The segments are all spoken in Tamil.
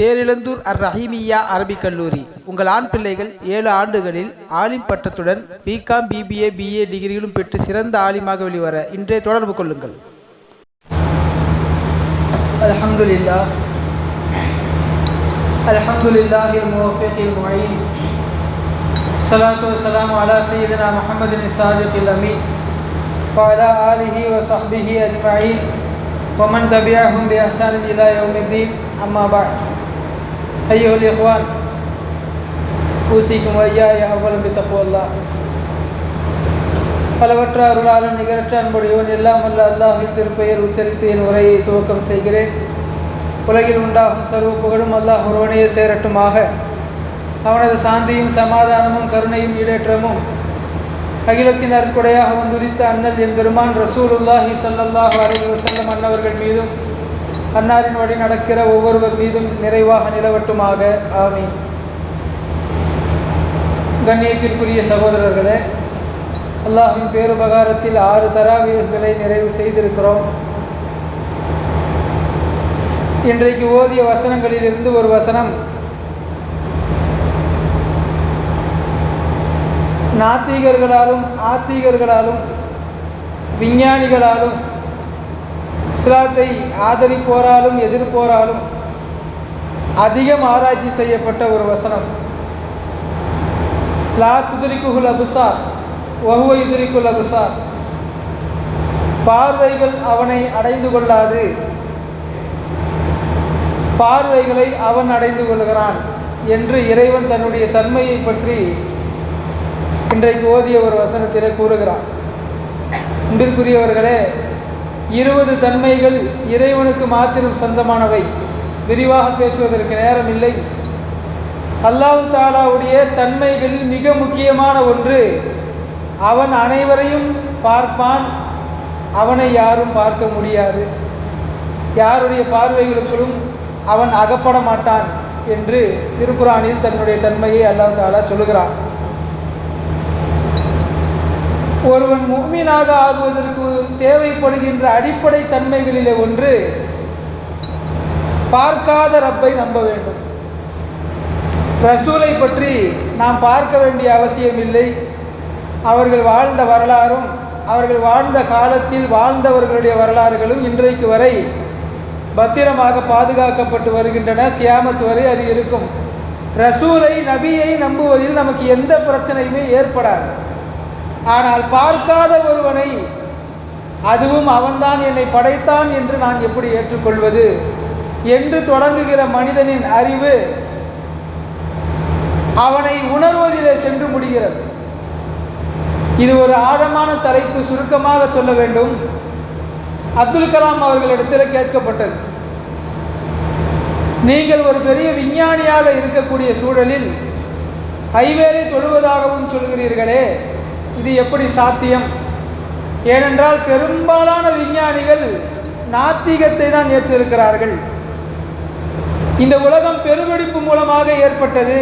தேரிழந்தூர் அர் ரஹீமியா அரபிக் கல்லூரி உங்கள் ஆண் பிள்ளைகள் ஏழு ஆண்டுகளில் ஆலிம் பட்டத்துடன் பிகாம் பிபிஏ பிஏ டிகிரிகளும் பெற்று சிறந்த ஆலிமாக வெளிவர இன்றே தொடர்பு கொள்ளுங்கள் الحمد لله الحمد لله الموفق المعين الصلاة والسلام على سيدنا محمد الصادق الأمين وعلى آله وصحبه أجمعين ومن تبعهم بإحسان إلى يوم الدين أما بعد أيها الإخوان أوصيكم وإياي أولا بتقوى الله பலவற்ற அருளாளன் நிகரற்ற அன்புடையவன் எல்லாம் அல்ல அல்லாஹின் திருப்பெயர் உச்சரித்து என் உரையை துவக்கம் செய்கிறேன் உலகில் உண்டாகும் சர்வ புகழும் அல்லாஹ் ஒருவனையே சேரட்டுமாக அவனது சாந்தியும் சமாதானமும் கருணையும் ஈடேற்றமும் அகிலத்தின் அற்குடையாக வந்துரித்த அண்ணல் என் பெருமான் ரசூலுல்லாஹி ஸல்லல்லாஹு அலைஹி வஸல்லம் அன்னவர்கள் மீதும் அன்னாரின் வழி நடக்கிற ஒவ்வொருவர் மீதும் நிறைவாக நிலவட்டுமாக. ஆமீன். கண்ணியத்திற்குரிய சகோதரர்களே அல்லாஹின் பேருபகாரத்தில் ஆறு தராவியர்களை நிறைவு செய்திருக்கிறோம். இன்றைக்கு ஓதிய வசனங்களிலிருந்து ஒரு வசனம். நாத்திகர்களாலும் ஆத்திகர்களாலும் விஞ்ஞானிகளாலும் இஸ்லாத்தை ஆதரிப்போராலும் எதிர்ப்போராலும் அதிகம் ஆராய்ச்சி செய்யப்பட்ட ஒரு வசனம். லா குதிரிக்குகுல் அபுசார் வகுவ இதுரிக்குல் அபுசார். பார்வைகள் அவனை அடைந்து கொள்ளாது. பார்வைகளை அவன் அடைந்து கொள்கிறான் என்று இறைவன் தன்னுடைய தன்மையை பற்றி இன்றைக்கு ஓதிய ஒரு வசனத்திலே கூறுகிறான். இன்றிற்குரியவர்களே இருபது தன்மைகள் இறைவனுக்கு மாத்திரம் சொந்தமானவை. விரிவாக பேசுவதற்கு நேரம் இல்லை அல்லாஹு தாலாவுடைய தன்மைகளில் மிக முக்கியமான ஒன்று. அவன் அனைவரையும் பார்ப்பான். அவனை யாரும் பார்க்க முடியாது. யாருடைய பார்வைகளுக்குள்ளும் அவன் அகப்பட மாட்டான் என்று திருக்குறானில் தன்னுடைய தன்மையை அல்லாஹ் தாலா சொல்லுகிறான். ஒருவன் முக்மீனாக ஆகுவதற்கு தேவைப்படுகின்ற அடிப்படை தன்மைகளிலே ஒன்று பார்க்காத ரப்பை நம்ப வேண்டும். ரசூலை பற்றி நாம் பார்க்க வேண்டிய அவசியம் இல்லை. அவர்கள் வாழ்ந்த வரலாறும் அவர்கள் வாழ்ந்த காலத்தில் வாழ்ந்தவர்களுடைய வரலாறுகளும் இன்றைக்கு வரை பத்திரமாக பாதுகாக்கப்பட்டு வருகின்றன. கியாமத்து வரை அது இருக்கும். ரசூலை நபியை நம்புவதில் நமக்கு எந்த பிரச்சனையுமே ஏற்படாது. ஆனால் பார்க்காத ஒருவனை அதுவும் அவன்தான் என்னை படைத்தான் என்று நான் எப்படி ஏற்றுக்கொள்வது? என்று தொடங்குகிற மனிதனின் அறிவு அவனை உணர்வதிலே சென்று முடிகிறது. இது ஒரு ஆழமான தலைப்பு சுருக்கமாக சொல்ல வேண்டும். அப்துல் கலாம் அவர்களிடத்தில் கேட்கப்பட்டது. நீங்கள் ஒரு பெரிய விஞ்ஞானியாக இருக்கக்கூடிய சூழலில் ஹைவேலை தொழுவதாகவும் சொல்கிறீர்களே. இது எப்படி சாத்தியம்? ஏனென்றால் பெரும்பாலான விஞ்ஞானிகள் நாத்திகத்தை தான் ஏற்றிருக்கிறார்கள். இந்த உலகம் பெருவெடிப்பு மூலமாக ஏற்பட்டது.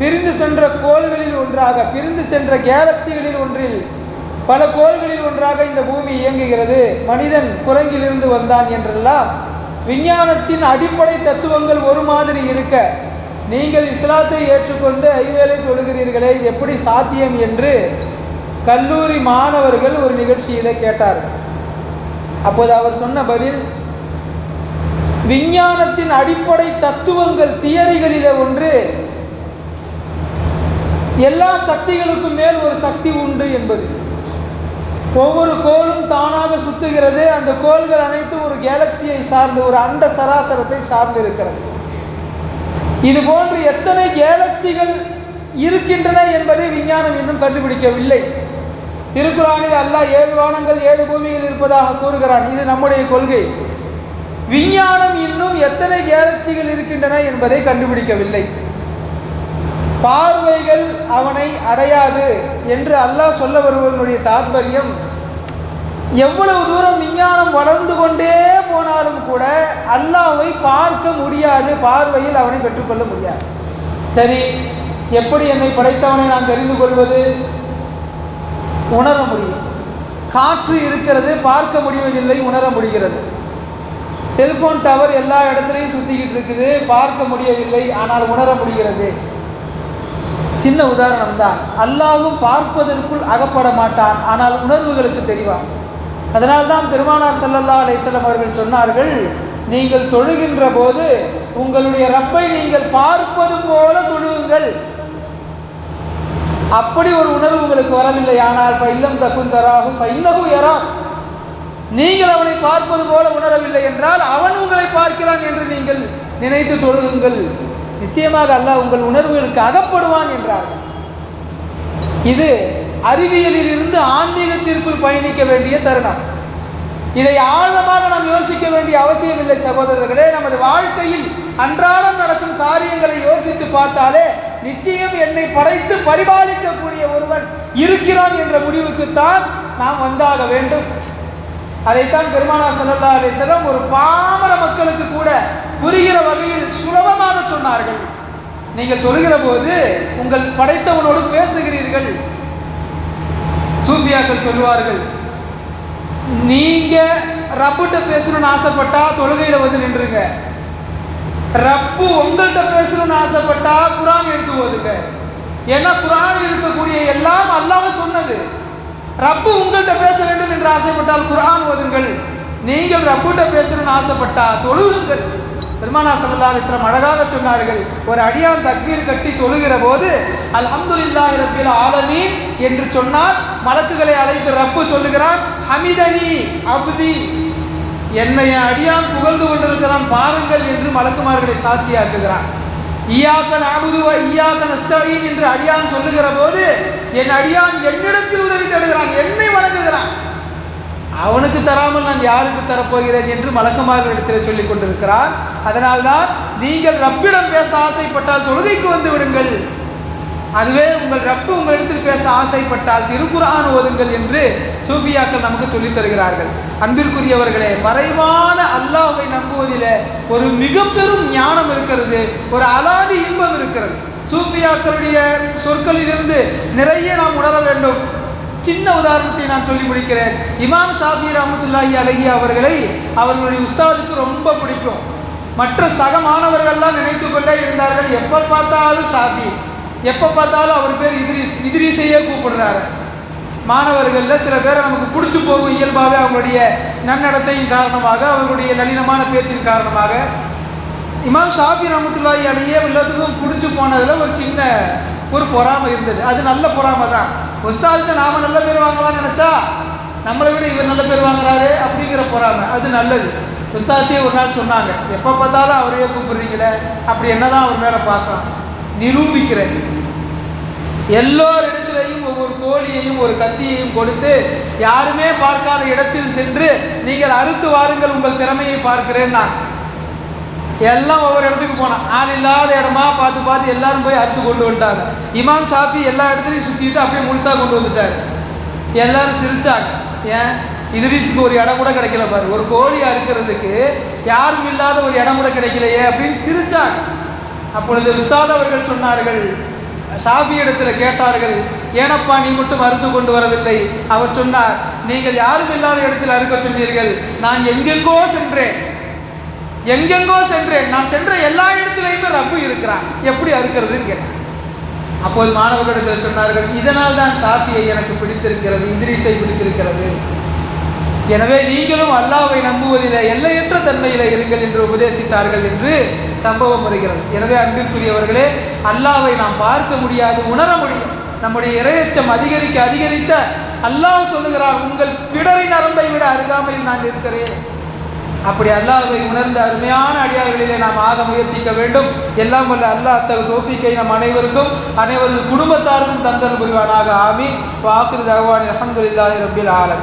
பிரிந்து சென்ற கோள்களில் ஒன்றாக பிரிந்து சென்ற கேலக்சிகளில் ஒன்றில் பல கோள்களில் ஒன்றாக இந்த பூமி இயங்குகிறது. மனிதன் குரங்கிலிருந்து வந்தான் என்றெல்லாம் விஞ்ஞானத்தின் அடிப்படை தத்துவங்கள் ஒரு மாதிரி இருக்க நீங்கள் இஸ்லாத்தை ஏற்றுக்கொண்டு ஐவேலை தொழுகிறீர்களே எப்படி சாத்தியம் என்று கல்லூரி மாணவர்கள் ஒரு நிகழ்ச்சியில கேட்டார்கள் அப்போது அவர் சொன்ன பதில் விஞ்ஞானத்தின் அடிப்படை தத்துவங்கள் தியரிகளில ஒன்று. எல்லா சக்திகளுக்கும் மேல் ஒரு சக்தி உண்டு என்பது. ஒவ்வொரு கோளும் தானாக சுத்துகிறது. அந்த கோள்கள் அனைத்தும் ஒரு கேலக்சியை சார்ந்து ஒரு அண்ட சராசரத்தை சார்ந்து இருக்கிறது. இது போன்று எத்தனை கேலக்சிகள் இருக்கின்றன என்பதை விஞ்ஞானம் இன்னும் கண்டுபிடிக்கவில்லை. திருக்குறானில் அல்லாஹ் ஏழு வானங்கள் ஏழு பூமியில் இருப்பதாக கூறுகிறான். இது நம்முடைய கொள்கை. விஞ்ஞானம் இன்னும் எத்தனை கேலக்சிகள் இருக்கின்றன என்பதை கண்டுபிடிக்கவில்லை. பார்வைகள் அவனை அடையாது என்று அல்லாஹ் சொல்ல வருவதனுடைய தாத்பரியம் எவ்வளவு தூரம் விஞ்ஞானம் வளர்ந்து கொண்டே போனாலும் கூட அல்லாவை பார்க்க முடியாது. பார்வையில் அவனை பெற்றுக்கொள்ள முடியாது. சரி எப்படி என்னை படைத்தவனை நான் தெரிந்து கொள்வது? உணர முடியும். காற்று இருக்கிறது பார்க்க முடிவதில்லை உணர முடிகிறது. செல்போன் டவர் எல்லா இடத்துலையும் சுத்திக்கிட்டு இருக்குது பார்க்க முடியவில்லை ஆனால் உணர முடிகிறது. சின்ன உதாரணம் தான். அல்லாவும் பார்ப்பதற்குள் அகப்பட மாட்டான் ஆனால் உணர்வுகளுக்கு தெரிவான். அதனால்தான் பெருமானார் சல்லல்லா அலைஹி அவர்கள் சொன்னார்கள் நீங்கள் தொழுகின்ற போது உங்களுடைய ரப்பை நீங்கள் பார்ப்பது போல தொழுவுங்கள். அப்படி ஒரு உணர்வு உங்களுக்கு வரவில்லை. ஆனால் பைல்லம் தக்கும் தராகும் இன்னகு யரா நீங்கள் அவனை பார்ப்பது போல உணரவில்லை என்றால் அவன் உங்களை பார்க்கிறான் என்று நீங்கள் நினைத்து தொழுங்கள் நிச்சயமாக அல்லாஹ் உங்கள் உணர்வுகளுக்கு அகப்படுவான் என்றார். இது அறிவியலில் இருந்து ஆன்மீகத்திற்குள் பயணிக்க வேண்டிய தருணம். இதை ஆழமாக நாம் யோசிக்க வேண்டிய அவசியம் இல்லை சகோதரர்களே. நமது வாழ்க்கையில் அன்றாடம் நடக்கும் காரியங்களை யோசித்து பார்த்தாலே நிச்சயம் என்னை படைத்து பரிபாலிக்கக்கூடிய ஒருவன் இருக்கிறான் என்ற முடிவுக்குத்தான் நாம் வந்தாக வேண்டும். அதைத்தான் பெருமானா சொல்லல்லா அலைஹி ஒரு பாமர மக்களுக்கு கூட புரிகிற வகையில் சுலபமாக சொன்னார்கள். நீங்கள் தொழுகிற போது உங்கள் படைத்தவனோடு பேசுகிறீர்கள். சூஃபியாக்கள் சொல்லுவார்கள் நீங்க ரப்புட்ட பேசணும்னு ஆசைப்பட்டா தொழுகையில வந்து நின்றுங்க ரப்பு உங்கள்கிட்ட பேசணும்னு ஆசைப்பட்டா குரான் எடுத்து ஓதுங்க ஏன்னா குரான் இருக்கக்கூடிய எல்லாம் அல்லாம சொன்னது. ரப்பு உங்கள்கிட்ட பேச வேண்டும் என்று ஆசைப்பட்டால் குரான் ஓதுங்கள். நீங்கள் ரப்புகிட்ட பேசணும்னு ஆசைப்பட்டா தொழுகுங்கள். பெருமானா சல்லா அலிஸ்லாம் அழகாக சொன்னார்கள். ஒரு அடியான் தக்பீர் கட்டி தொழுகிற போது அல்ஹம்துலில்லாஹி ரப்பில் ஆலமீன் என்று சொன்னால் மலக்குகளை அழைத்து ரப்பு சொல்லுகிறான் ஹமிதனி அப்தி. என்னை அடியான் புகழ்ந்து கொண்டிருக்கிறான் பாருங்கள் என்று மலக்குமார்களை சாட்சியாக்குகிறான். ஈயாக்கன் அமுதுவா ஈயாக்கன் அஸ்தாயின் என்று அடியான் சொல்லுகிற போது என் அடியான் என்னிடத்தில் உதவி தருகிறான் என்னை வணங்குகிறான். அவனுக்கு தராமல் நான் யாருக்கு தரப்போகிறேன் என்று மலக்குமார்களிடத்தில் சொல்லிக் கொண்டிருக்கிறான். அதனால்தான் நீங்கள் ரப்பிடம் பேச ஆசைப்பட்டால் தொழுகைக்கு வந்து விடுங்கள். அதுவே உங்கள் ரப்பு உங்களிடத்தில் பேச ஆசைப்பட்டால் திருக்குரான் ஓதுங்கள் என்று சூஃபியாக்கள் நமக்கு சொல்லித் தருகிறார்கள். அன்பிற்குரியவர்களே மறைவான அல்லாஹ்வை நம்புவதிலே ஒரு மிக பெரும் ஞானம் இருக்கிறது ஒரு அலாதி இன்பம் இருக்கிறது. சூஃபியாக்களுடைய சொற்களிலிருந்து நிறைய நாம் உணர வேண்டும். சின்ன உதாரணத்தை நான் சொல்லி முடிக்கிறேன். இமாம் ஷாஃபி ரஹமத்துல்லாஹி அழகிய அவர்களை அவர்களுடைய உஸ்தாதுக்கு ரொம்ப பிடிக்கும். மற்ற சக மாணவர்கள்லாம் நினைத்து கொண்டே இருந்தார்கள். எப்போ பார்த்தாலும் ஷாஃபி. எப்போ பார்த்தாலும் அவர் பேர் இதிரிஸ் இதிரிசையே கூப்பிடுறாரு. மாணவர்களில் சில பேரை நமக்கு பிடிச்சி போகும் இயல்பாகவே அவங்களுடைய நன்னடத்தையின் காரணமாக அவர்களுடைய நளினமான பேச்சின் காரணமாக. இமாம் ஷாஃபி ரஹமத்துல்லாஹி அலையே எல்லாத்துக்கும் பிடிச்சி போனதில் ஒரு சின்ன ஒரு பொறாமை இருந்தது. அது நல்ல பொறாமை தான். உஸ்தாதுக்கு நாம் நல்ல பேர் வாங்கலாம்னு நினச்சா நம்மளை விட இவர் நல்ல பேர் வாங்குறாரு அப்படிங்கிற பொறாமை. அது நல்லது. உஸ்தாத்தே ஒரு நாள் சொன்னாங்க எப்போ பார்த்தாலும் அவரையே கூப்பிடுறீங்களே அப்படி என்னதான் அவர் மேலே பாசம். நிரூபிக்கிறேன். எல்லோரிடத்திலையும் ஒவ்வொரு கோழியையும் ஒரு கத்தியையும் கொடுத்து யாருமே பார்க்காத இடத்தில் சென்று நீங்கள் அறுத்து வாருங்கள் உங்கள் திறமையை பார்க்கிறேன் நான். எல்லாம் ஒவ்வொரு இடத்துக்கு போனான். ஆள் இல்லாத இடமா பார்த்து பார்த்து எல்லாரும் போய் அறுத்து கொண்டு வந்துட்டாங்க. இமாம் சாப்பி எல்லா இடத்துலையும் சுற்றிட்டு அப்படியே முழுசாக கொண்டு வந்துட்டார். எல்லாரும் சிரிச்சாங்க. ஏன்? இதுரிசுக்கு ஒரு இடம் கூட கிடைக்கல பாரு. ஒரு கோழி அறுக்கிறதுக்கு யாரும் இல்லாத ஒரு இடம் கூட கிடைக்கலையே அப்படின்னு சிரிச்சாங்க. அப்பொழுது உஸ்தாத் அவர்கள் சொன்னார்கள் சாபி இடத்துல கேட்டார்கள் ஏனப்பா நீ மட்டும் மருந்து கொண்டு வரவில்லை? அவர் சொன்னார் நீங்கள் யாரும் இல்லாத இடத்தில் அறுக்க சொன்னீர்கள் நான் எங்கெங்கோ சென்றேன். எங்கெங்கோ சென்றேன். நான் சென்ற எல்லா இடத்துலையுமே ரப்பு இருக்கிறான். எப்படி அறுக்கிறதுன்னு கேட்டேன் அப்போது மாணவர்களிடத்தில் சொன்னார்கள் இதனால் தான் சாஃபியை எனக்கு பிடித்திருக்கிறது இந்திரிசை பிடித்திருக்கிறது. எனவே நீங்களும் அல்லாவை நம்புவதில் எல்லையற்ற தன்மையில் இருங்கள் என்று உபதேசித்தார்கள் என்று சம்பவம் வருகிறது. எனவே அன்பிற்குரியவர்களே அல்லாவை நாம் பார்க்க முடியாது உணர முடியும். நம்முடைய இரையச்சம் அதிகரிக்க அதிகரித்த அல்லாஹ் சொல்லுகிறார் உங்கள் பிடரி நரம்பை விட அருகாமையில் நான் இருக்கிறேன். அப்படி அல்லாஹை உணர்ந்த அருமையான அடியார்களிலே நாம் ஆக முயற்சிக்க வேண்டும். எல்லாம் வல்ல அல்லாஹ் அத்தகு தோஃபிக்கை நம் அனைவருக்கும் அனைவரது குடும்பத்தாருக்கும் தந்தன் புரிவானாக. ஆமி வாசிர் தகவான் அலமதுல்லாஹி ரபில் ஆலம்